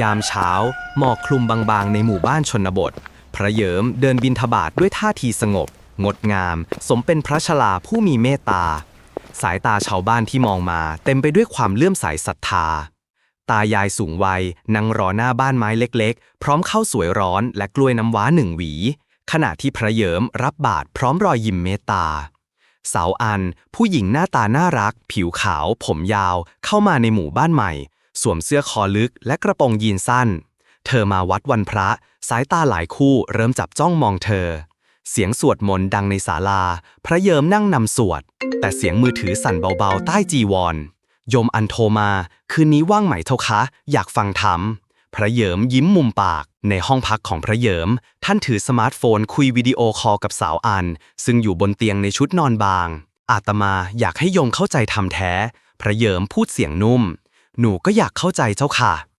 ยามเช้า หมอกคลุมบางๆ ในหมู่บ้านชนบท พระเยิมเดินบินทบาทด้วยท่าทีสงบ งดงาม สมเป็นพระชลาผู้มีเมตตา สายตาชาวบ้านที่มองมา เต็มไปด้วยความเลื่อมใสศรัทธา ตายายสูงวัยนั่งรอหน้าบ้านไม้เล็กๆ พร้อมข้าวสวยร้อนและกล้วยน้ำว้าหนึ่งหวี ขณะที่พระเยิมรับบาตรพร้อมรอยยิ้มเมตตาสาวอัน ผู้หญิงหน้าตาน่ารัก ผิวขาว ผมยาว เข้ามาในหมู่บ้านใหม่ สวมเสื้อคอลึกและกระโปรงยีนสั้น เธอมาวัดวันพระ สายตาหลายคู่เริ่มจับจ้องมองเธอ เสียงสวดมนต์ดังในศาลา พระเยิมนั่งนำสวด แต่เสียงมือถือสั่นเบาๆ ใต้จีวรโยมอันโทรมา คืนนี้ว่างไหมเท่าคะ อยากฟังธรรมพระเยิมยิ้มมุมปาก ในห้องพักของพระเยิม ท่านถือสมาร์ทโฟนคุยวิดีโอคอลกับสาวอัน ซึ่งอยู่บนเตียงในชุดนอนบาง อาตมาอยากให้โยมเข้าใจธรรมแท้ พระเยิมพูดเสียงนุ่ม หนูก็อยากเข้าใจเจ้าค่ะ